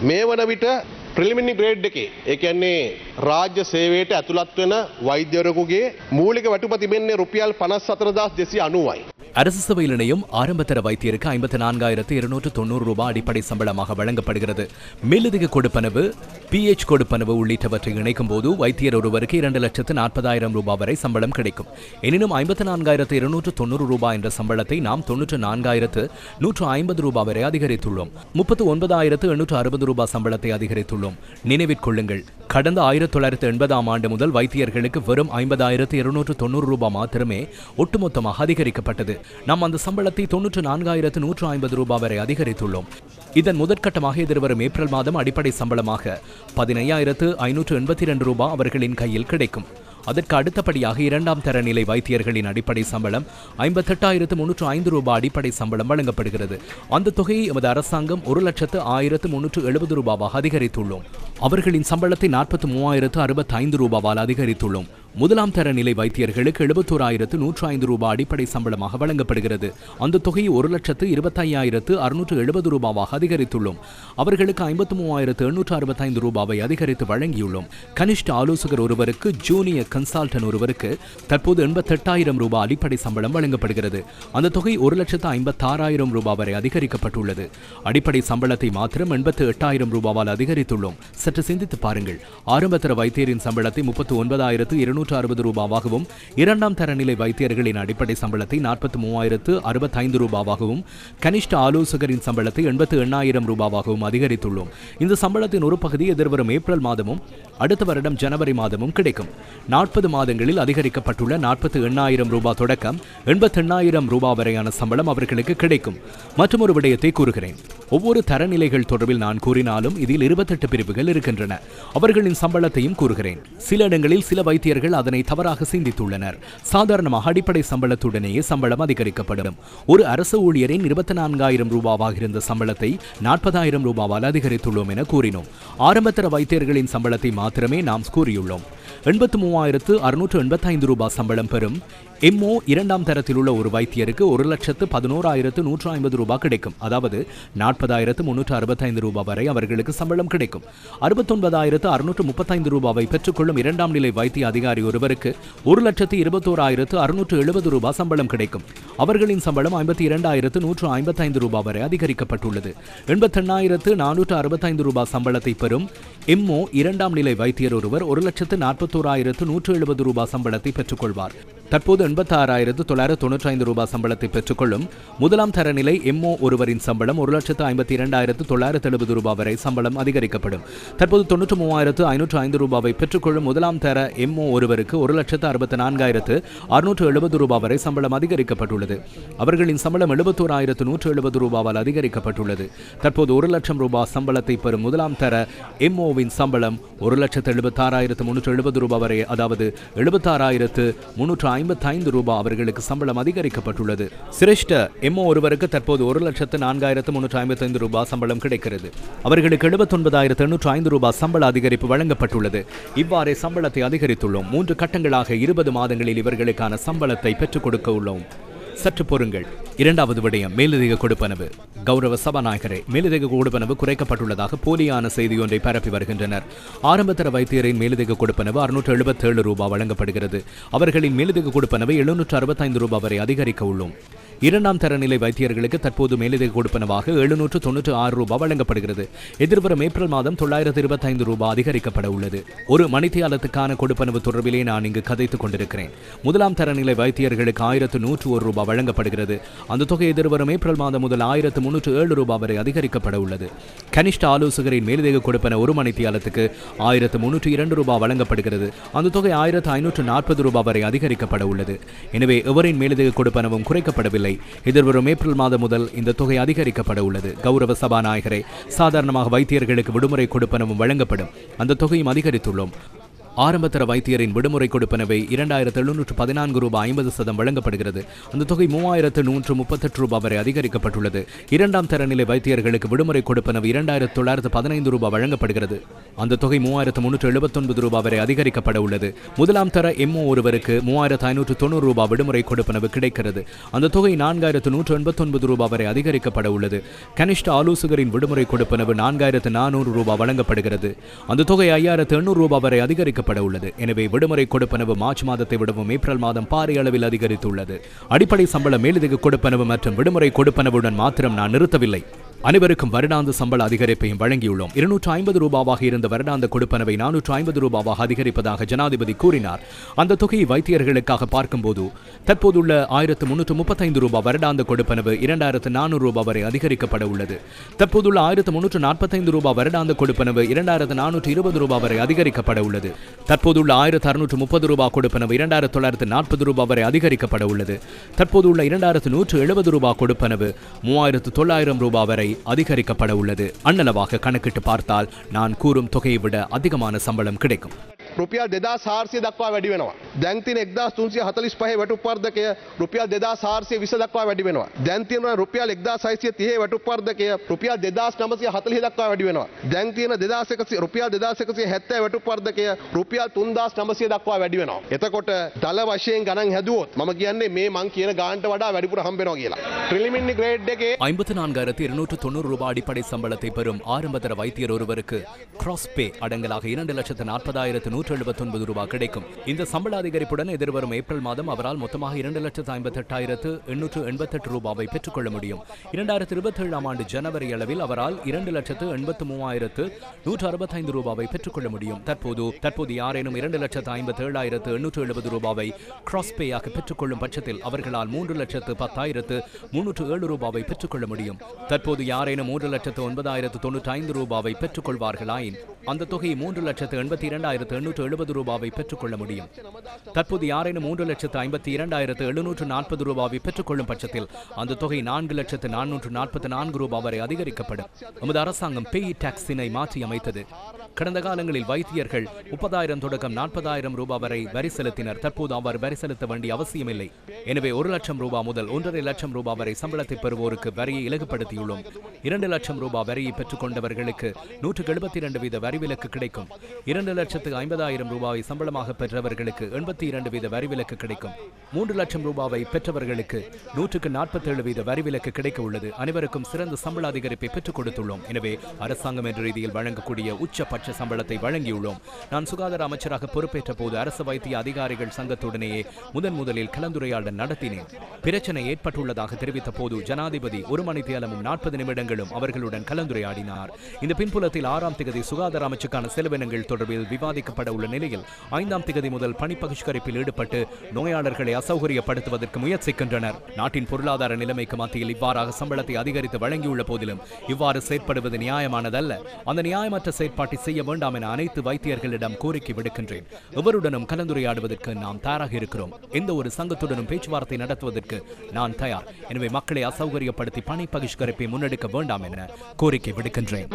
මේ වන විට ප්‍රිලිමිනි ග්‍රේඩ් එකේ ඒ කියන්නේ රාජ්‍ය සේවයට ඇතුළත් වෙන වෛද්‍යවරයෙකුගේ මූලික වැටුප තිබෙන්නේ රුපියල් 54290යි. அரசு சபையில் இணையும் ஆரம்பத்தர வைத்தியருக்கு ஐம்பத்தி நான்காயிரத்து இருநூற்று தொண்ணூறு ரூபாய் அடிப்படை சம்பளமாக வழங்கப்படுகிறது. மேலதிக கொடுப்பனவு பிஹெச் கொடுப்பனவு உள்ளிட்டவற்றை இணைக்கும் போது வைத்தியர் ஒருவருக்கு இரண்டு லட்சத்து நாற்பதாயிரம் ரூபாய் வரை சம்பளம் கிடைக்கும். எனினும் ஐம்பத்தி நான்காயிரத்து இருநூற்று தொண்ணூறு ரூபாய் என்ற சம்பளத்தை நாம் தொன்னூற்று நான்காயிரத்து நூற்று ஐம்பது ரூபாய் வரை அதிகரித்துள்ளோம். முப்பத்து ஒன்பதாயிரத்து எண்ணூற்று அறுபது ரூபாய் சம்பளத்தை அதிகரித்துள்ளோம். நினைவிற்கொள்ளுங்கள் கடந்த ஆயிரத்தி தொள்ளாயிரத்தி எண்பதாம் ஆண்டு முதல் வைத்தியர்களுக்கு வெறும் ஐம்பதாயிரத்து இருநூற்று தொண்ணூறு ரூபாய் மாத்திரமே ஒட்டுமொத்தமாக அதிகரிக்கப்பட்டது. நாம் அந்த சம்பளத்தை தொன்னூற்று நான்காயிரத்து நூற்று ஐம்பது ரூபாய் வரை அதிகரித்துள்ளோம். இதன் முதற்கட்டமாக எதிர்வரும் ஏப்ரல் மாதம் அடிப்படை சம்பளமாக பதினையாயிரத்து ஐநூற்று எண்பத்தி இரண்டு ரூபாய் அவர்களின் கையில் கிடைக்கும். அதற்கு அடுத்தபடியாக இரண்டாம் தரநிலை வைத்தியர்களின் அடிப்படை சம்பளம் ஐம்பத்தெட்டாயிரத்து முன்னூற்று ஐந்து ரூபாய் அடிப்படை சம்பளம் வழங்கப்படுகிறது. அந்த தொகையை எமது அரசாங்கம் ஒரு லட்சத்து ஆயிரத்து முன்னூற்று எழுபது ரூபாவாக அதிகரித்துள்ளோம். அவர்களின் சம்பளத்தை நாற்பத்து மூவாயிரத்து அறுபத்தி ஐந்து ரூபாவால் அதிகரித்துள்ளோம். முதலாம் தர நிலை வைத்தியர்களுக்கு எழுபத்தோராயிரத்து நூற்று ஐந்து ரூபாய் அடிப்படை சம்பளமாக வழங்கப்படுகிறது. அந்த தொகையை ஒரு லட்சத்து இருபத்தையாயிரத்து அறுநூற்று எழுபது ரூபாவாக அதிகரித்துள்ளோம். அவர்களுக்கு ஐம்பத்து மூவாயிரத்து எண்ணூற்று அறுபத்தைந்து ரூபாவை அதிகரித்து வழங்கியுள்ளோம். கனிஷ்ட ஆலோசகர் ஒருவருக்கு ஜூனியர் கன்சால்டன் ஒருவருக்கு தற்போது எண்பத்தெட்டாயிரம் ரூபாய் அடிப்படை சம்பளம் வழங்கப்படுகிறது. அந்த தொகை ஒரு லட்சத்து ஐம்பத்தாறாயிரம் ரூபாய் வரை அதிகரிக்கப்பட்டுள்ளது. அடிப்படை சம்பளத்தை மாத்திரம் எண்பத்து எட்டாயிரம் ரூபாவால் அதிகரித்துள்ளோம். சற்று சிந்தித்து பாருங்கள். ஆரம்பத்தர வைத்தியரின் சம்பளத்தை முப்பத்து ஒன்பதாயிரத்து இருநூற்று அறுபது ரூபாவாகவும் இரண்டாம் தரநிலை வைத்தியர்களின் அடிப்படை சம்பளத்தை நாற்பத்தி மூவாயிரத்து அறுபத்தைந்து ரூபாவாகவும் கனிஷ்ட ஆலோசகரின் சம்பளத்தை எண்பத்து எண்ணாயிரம் ரூபாவாகவும் அதிகரித்துள்ளோம். இந்த சம்பளத்தின் ஒரு பகுதி எதிர்வரும் ஏப்ரல் மாதமும் அடுத்த வருடம் ஜனவரி மாதமும் கிடைக்கும். நாற்பது மாதங்களில் அதிகரிக்கப்பட்டுள்ள நாற்பத்து எண்ணாயிரம் ரூபாய் தொடக்கம் எண்பத்தி எண்ணாயிரம் ரூபாய் வரையான சம்பளம் அவர்களுக்கு கிடைக்கும். மற்றொரு விடயத்தை கூறுகிறேன். ஒவ்வொரு தரநிலைகள் தொடர்பில் நான் கூறினாலும் இதில் இருபத்தெட்டு பிரிவுகள் இருக்கின்றன. அவர்களின் சம்பளத்தையும் கூறுகிறேன். சில இடங்களில் சில வைத்தியர்கள் அதனை தவறாக சிந்தித்துள்ளனர். சாதாரணமாக அடிப்படை சம்பளத்துடனேயே சம்பளம் அதிகரிக்கப்படும். ஒரு அரசு ஊழியரின் இருபத்தி நான்காயிரம் ரூபாவாக இருந்த சம்பளத்தை நாற்பதாயிரம் ரூபாவால் அதிகரித்துள்ளோம் என கூறினோம். ஆரம்பத்தர வைத்தியர்களின் சம்பளத்தை மாத்திரமே நாம் கூறியுள்ளோம். எண்பத்து மூவாயிரத்து அறுநூற்று எண்பத்தைந்து ரூபாய் சம்பளம் பெறும். எம்ஓ இரண்டாம் தரத்தில் உள்ள ஒரு வைத்தியருக்கு ஒரு லட்சத்து பதினோராயிரத்து நூற்று ஐம்பது ரூபாய் கிடைக்கும். அதாவது நாற்பதாயிரத்து முன்னூற்று அறுபத்தைந்து ரூபாய் வரை அவர்களுக்கு சம்பளம் கிடைக்கும். அறுபத்தொன்பதாயிரத்து அறுநூற்று முப்பத்தைந்து ரூபாவை பெற்றுக்கொள்ளும் இரண்டாம் நிலை வைத்திய அதிகாரி ஒருவருக்கு ஒரு லட்சத்து இருபத்தோராயிரத்து அறுநூற்று எழுபது ரூபாய் சம்பளம் கிடைக்கும். அவர்களின் சம்பளம் ஐம்பத்தி இரண்டாயிரத்து நூற்று ஐம்பத்தைந்து ரூபாய் வரை அதிகரிக்கப்பட்டுள்ளது. எண்பத்தெண்ணாயிரத்து நானூற்று அறுபத்தைந்து ரூபாய் சம்பளத்தை பெறும் எம்ஓ இரண்டாம் நிலை வைத்தியர் ஒருவர் ஒரு லட்சத்து நாற்பத்தோராயிரத்து நூற்று எழுபது ரூபாய் சம்பளத்தை பெற்றுக்கொள்வார். தற்போது எண்பத்தாறாயிரத்து தொள்ளாயிரத்து தொன்னூற்றி ஐந்து ரூபாய் சம்பளத்தை பெற்றுக்கொள்ளும் முதலாம் தர நிலை எம்ஓ ஒருவரின் சம்பளம் ஒரு லட்சத்து ஐம்பத்தி இரண்டாயிரத்து தொள்ளாயிரத்து எழுபது ரூபாய் வரை சம்பளம் அதிகரிக்கப்படும். தற்போது தொன்னூற்று மூவாயிரத்து ஐநூற்று ஐந்து ரூபாவை பெற்றுக்கொள்ளும் முதலாம் தர எம்ஓ ஒருவருக்கு ஒரு லட்சத்து அறுபத்தி நான்காயிரத்து அறுநூற்று எழுபது ரூபாய் வரை சம்பளம் அதிகரிக்கப்பட்டுள்ளது. அவர்களின் சம்பளம் எழுபத்தோராயிரத்து நூற்று எழுபது ரூபாவால் அதிகரிக்கப்பட்டுள்ளது. தற்போது ஒரு லட்சம் ரூபாய் சம்பளத்தை பெறும் முதலாம் தர எம்ஓவின் சம்பளம் ஒரு லட்சத்து எழுபத்தாறாயிரத்து முன்னூற்று எழுபது ரூபாய் வரை அதாவது எழுபத்தாறாயிரத்து முன்னூற்று ஐம்பத்தைந்து ரூபாய் அவர்களுக்கு சம்பளம் அதிகரிக்கப்பட்டுள்ளது. சிரேஷ்ட எம்ஓ ஒருவருக்கு தற்போது ஒரு லட்சத்து நான்காயிரத்து முன்னூற்று ஐம்பத்தைந்து ரூபாய் சம்பளம் கிடைக்கிறது. அவர்களுக்கு எழுபத்தொன்பதாயிரத்து எண்ணூற்று ஐந்து ரூபாய் சம்பள அதிகரிப்பு வழங்கப்பட்டுள்ளது. இவ்வாறே சம்பளத்தை அதிகரித்துள்ளோம். மூன்று கட்டங்களாக இருபது மாதங்களில் இவர்களுக்கான சம்பளத்தை பெற்றுக் கொடுக்க உள்ளோம். சற்று பொறுங்கள். இரண்டாவது விடயம் மேலதிக கொடுப்பனவு. கௌரவ சபாநாயகரை மேலதிக கொடுப்பனவு குறைக்கப்பட்டுள்ளதாக போலியான செய்தி ஒன்றை பரப்பி வருகின்றனர். ஆரம்பத்தர வைத்தியரின் மேலதிக கொடுப்பனவு அறுநூற்று எழுபத்தேழு ரூபாய் வழங்கப்படுகிறது. அவர்களின் மேலதிக கொடுப்பனவை எழுநூற்று அறுபத்தைந்து ரூபாய் வரை அதிகரிக்க உள்ளோம். இரண்டாம் தரநிலை வைத்தியர்களுக்கு தற்போது மேலதிக கொடுப்பனவாக எழுநூற்று தொன்னூற்று ஆறு ரூபாய் வழங்கப்படுகிறது. எதிர்வரும் ஏப்ரல் மாதம் தொள்ளாயிரத்து இருபத்தைந்து ரூபாய் அதிகரிக்கப்பட உள்ளது. ஒரு மணித்தியாலத்துக்கான கொடுப்பனவு தொடர்பிலே நான் இங்கு கதைத்துக் கொண்டிருக்கிறேன். முதலாம் தரநிலை வைத்தியர்களுக்கு ஆயிரத்து நூற்று ஒரு ரூபாய் வழங்கப்படுகிறது. அந்த தொகை எதிர்வரும் ஏப்ரல் மாதம் முதல் ஆயிரத்து முன்னூற்று ஏழு ரூபாய் வரை அதிகரிக்கப்பட உள்ளது. கனிஷ்ட ஆலோசகரின் மேலதிக கொடுப்பன ஒரு மணித்தியாலத்துக்கு ஆயிரத்து முன்னூற்று இரண்டு ரூபாய் வழங்கப்படுகிறது. அந்த தொகை ஆயிரத்து ஐநூற்று நாற்பது ரூபாய் வரை அதிகரிக்கப்பட உள்ளது. எனவே எவரின் மேலதிக கொடுப்பனவும் குறைக்கப்படவில்லை. எதிர்வரும் ஏப்ரல் மாதம் முதல் இந்த தொகை அதிகரிக்கப்பட உள்ளது. கௌரவ சபாநாயகரே சாதாரணமாக வைத்தியர்களுக்கு விடுமுறை கொடுப்பனவும் வழங்கப்படும். அந்த தொகையும் அதிகரித்துள்ளோம். ஆரம்பத்தர வைத்தியரின் விடுமுறை கொடுப்பனவை இரண்டாயிரத்து எழுநூற்று பதினான்கு ரூபாய் ஐம்பது சதம் வழங்கப்படுகிறது. அந்த தொகை மூவாயிரத்து நூற்று முப்பத்தெட்டு ரூபாய் வரை அதிகரிக்கப்பட்டுள்ளது. இரண்டாம் தரநிலை வைத்தியர்களுக்கு விடுமுறை கொடுப்பனவு இரண்டாயிரத்து தொள்ளாயிரத்து பதினைந்து ரூபாய் வழங்கப்படுகிறது. அந்த தொகை மூவாயிரத்து முன்னூற்று எழுபத்தொன்பது ரூபாய் வரை அதிகரிக்கப்பட உள்ளது. முதலாம் தர எம்ஓ ஒருவருக்கு மூவாயிரத்து ஐநூற்று தொண்ணூறு ரூபாய் விடுமுறை கொடுப்பனவு கிடைக்கிறது. அந்த தொகை நான்காயிரத்து நூற்று எண்பத்தொன்பது ரூபாய் வரை அதிகரிக்கப்பட உள்ளது. கனிஷ்ட ஆலோசகரின் விடுமுறை கொடுப்பனவு நான்காயிரத்து நானூறு ரூபாய் வழங்கப்படுகிறது. அந்த தொகை ஐயாயிரத்து எண்ணூறு ரூபாய் வரை அதிகரிக்கப்பட உள்ளது எனவே விடுமுறை கொடுப்பனவு மார்ச் மாதத்தை விடவும் ஏப்ரல் மாதம் பாரிய அளவில் அதிகரித்துள்ளது. அடிப்படை சம்பள மேலதிக கொடுப்பனவு மற்றும் விடுமுறை கொடுப்பனவுடன் மாத்திரம் நான் நிறுத்தவில்லை. அனைவருக்கும் வருடாந்த சம்பள அதிகரிப்பையும் வழங்கியுள்ளோம். இருநூற்று ஐம்பது ரூபாவாக இருந்த வருடாந்த கொடுப்பனவை நானூற்று ஐம்பது ரூபாவாக அதிகரிப்பதாக ஜனாதிபதி கூறினார். அந்த தொகையை வைத்தியர்களுக்காக பார்க்கும்போது தற்போதுள்ள ஆயிரத்து முன்னூற்று முப்பத்தைந்து ரூபாய் வருடாந்த கொடுப்பனவு இரண்டாயிரத்து நானூறு ரூபாய் வரை அதிகரிக்கப்பட உள்ளது. தற்போதுள்ள ஆயிரத்து முன்னூற்று நாற்பத்தைந்து ரூபாய் வருடாந்த கொடுப்பனவு இரண்டாயிரத்து நானூற்று இருபது ரூபாய் வரை அதிகரிக்கப்பட உள்ளது. தற்போதுள்ள ஆயிரத்து அறுநூற்று முப்பது ரூபாய் கொடுப்பனவு இரண்டாயிரத்து தொள்ளாயிரத்து நாற்பது ரூபாய் வரை அதிகரிக்கப்பட உள்ளது. தற்போதுள்ள இரண்டாயிரத்து நூற்று எழுபது ரூபாய் கொடுப்பனவு மூவாயிரத்து தொள்ளாயிரம் ரூபாய் வரை அதிகரிக்கப்பட உள்ளது. அண்ணளவாக கணக்கிட்டு பார்த்தால் நான் கூறும் தொகையை விட அதிகமான சம்பளம் கிடைக்கும். රුපියල් දෙදා සාර්සිය දක්වා වැඩි වෙනවා. දැන්තින එක්දස් තුන්සිය හතලිස් පහ වැටුපර්දකය රුපියල් දෙදා සාර්සිය විස දක්වා වැඩි වෙනවා. දැන්තියන රුපියල් එක්දා සයිසිය තියේ වැටුපර්දකය රුපියල් දෙදස් නමසිය හතලි දක්වා වැඩි වෙනවා. දැන්තියන දෙදාසකසි රුපියල් දෙදාසකසිය හැත්ත වැටුපර්දකය රුපියල් තුන්දස් නමසිය දක්වා වැඩි වෙනවා. එතකොට දල වශයෙන් ගණන් හැදුවොත් මම කියන්නේ මේ මං කියන ගාන්ට වඩා වැඩිපුර හම්බෙනවා කියලා. ට්‍රිලිමින්නි ග්‍රේඩ් එකේ ஐம்பத்தி நான்காயிரத்தி இருநூற்று தொண்ணூறு ரூபாய் அடிப்படை சம்பளத்தை பெறும் ஆரம்பதர வைத்தியர் ஒருவருக்கு கிராஸ் பே அடங்கலாக இரண்டு லட்சத்து நாற்பதாயிரத்து நூற்று எழுபத்தொன்பது ரூபாய் கிடைக்கும். இந்த சம்பள அதிகரிப்புடன் எதிர்வரும் ஏப்ரல் மாதம் அவரால் மொத்தமாக இரண்டு லட்சத்து ஐம்பத்தெட்டாயிரத்து எண்ணூற்று எண்பத்தெட்டு ரூபாவை பெற்றுக்கொள்ள முடியும். இரண்டாயிரத்து இருபத்தேழாம் ஆண்டு ஜனவரி அளவில் அவரால் இரண்டு லட்சத்து எண்பத்து மூவாயிரத்து நூற்று அறுபத்தைந்து ரூபாவை பெற்றுக்கொள்ள முடியும். தற்போது தற்போது யாரேனும் இரண்டு லட்சத்து ஐம்பத்தி ஏழாயிரத்து எண்ணூற்று எழுபது ரூபாவை கிராஸ் பேயாக பெற்றுக்கொள்ளும் பட்சத்தில் அவர்களால் மூன்று லட்சத்து பத்தாயிரத்து முன்னூற்று ஏழு ரூபாவை பெற்றுக்கொள்ள முடியும். தற்போது யாரேனும் மூன்று லட்சத்து ஒன்பதாயிரத்து தொண்ணூற்றி ஐந்து ரூபாவை பெற்றுக்கொள்வார்களாயின் அந்த தொகை மூன்று லட்சத்து எண்பத்தி இரண்டாயிரத்து முன்னூற்று எழுபது ரூபாவை பெற்றுக்கொள்ள முடியும். தற்போது யாரேனும் மூன்று லட்சத்து ஐம்பத்தி இரண்டாயிரத்து எழுநூற்று நாற்பது ரூபாவை பெற்றுக்கொள்ளும் பட்சத்தில் அந்த தொகை நான்கு லட்சத்து நானூற்று நாற்பத்தி நான்கு ரூபாய் வரை அதிகரிக்கப்படும். நமது அரசாங்கம் பேய் டாக்ஸினை மாற்றி அமைத்தது. கடந்த காலங்களில் வைத்தியர்கள் முப்பதாயிரம் தொடக்கம் நாற்பதாயிரம் ரூபாய் வரை வரி செலுத்தினர். தற்போது அவர் வரி செலுத்த வேண்டிய அவசியமில்லை. எனவே ஒரு லட்சம் ரூபாய் முதல் ஒன்றரை லட்சம் ரூபாய் வரை சம்பளத்தை பெறுவோருக்கு வரியை இலகுப்படுத்தியுள்ளோம். இரண்டு லட்சம் ரூபாய் வரியை பெற்றுக் கொண்டவர்களுக்கு நூற்று எழுபத்தி இரண்டு வீத வரி விலக்கு கிடைக்கும். இரண்டு லட்சத்து ஐம்பதாயிரம் ரூபாயை சம்பளமாக பெற்றவர்களுக்கு எண்பத்தி இரண்டு வீத வரிவிலக்கு கிடைக்கும். மூன்று லட்சம் ரூபாவை பெற்றவர்களுக்கு நூற்றுக்கு நாற்பத்தேழு வீத வரிவிலக்கு கிடைக்க உள்ளது. அனைவருக்கும் சிறந்த சம்பள அதிகரிப்பை பெற்றுக் கொடுத்துள்ளோம். எனவே அரசாங்கம் என்ற ரீதியில் வழங்கக்கூடிய உச்சபட்ச சம்பளத்தை வழங்கியுள்ளோம். நான் சுகாதார அமைச்சராக பொறுப்பேற்ற போது அரசு வைத்திய அதிகாரிகள் சங்கத்துடனேயே முதன் முதலில் கலந்துரையாடல் நடத்தினேன். பிரச்சனை ஏற்பட்டுள்ளதாக தெரிவித்த போது ஜனாதிபதி ஒரு மணி தேலமும் நாற்பது நிமிடங்களும் அவர்களுடன் கலந்துரையாடினார். இந்த பின்புலத்தில் ஆறாம் தேதி சுகாதார அமைச்சுக்கான செலவினங்கள் தொடர்பில் விவாதிக்கப்பட செயல்பட உள்ள நிலையில் ஐந்தாம் திகதி முதல் பணி பகிஷ்கரிப்பில் ஈடுபட்டு நோயாளர்களை அசௌகரியப்படுத்துவதற்கு முயற்சிக்கின்றனர். நாட்டின் பொருளாதார நிலைமைக்கு மத்தியில் இவ்வாறாக சம்பளத்தை அதிகரித்து வழங்கியுள்ள போதிலும் இவ்வாறு செயற்படுவது நியாயமானதல்ல. அந்த நியாயமற்ற செயற்பாட்டை செய்ய வேண்டாம் என அனைத்து வைத்தியர்களிடம் கோரிக்கை விடுக்கின்றேன். இவருடனும் கலந்துரையாடுவதற்கு நாம் தயாராக இருக்கிறோம். எந்த ஒரு சங்கத்துடனும் பேச்சுவார்த்தை நடத்துவதற்கு நான் தயார். எனவே மக்களை அசௌகரியப்படுத்தி பணி பகிஷ்கரிப்பை முன்னெடுக்க வேண்டாம் என கோரிக்கை விடுக்கின்றேன்.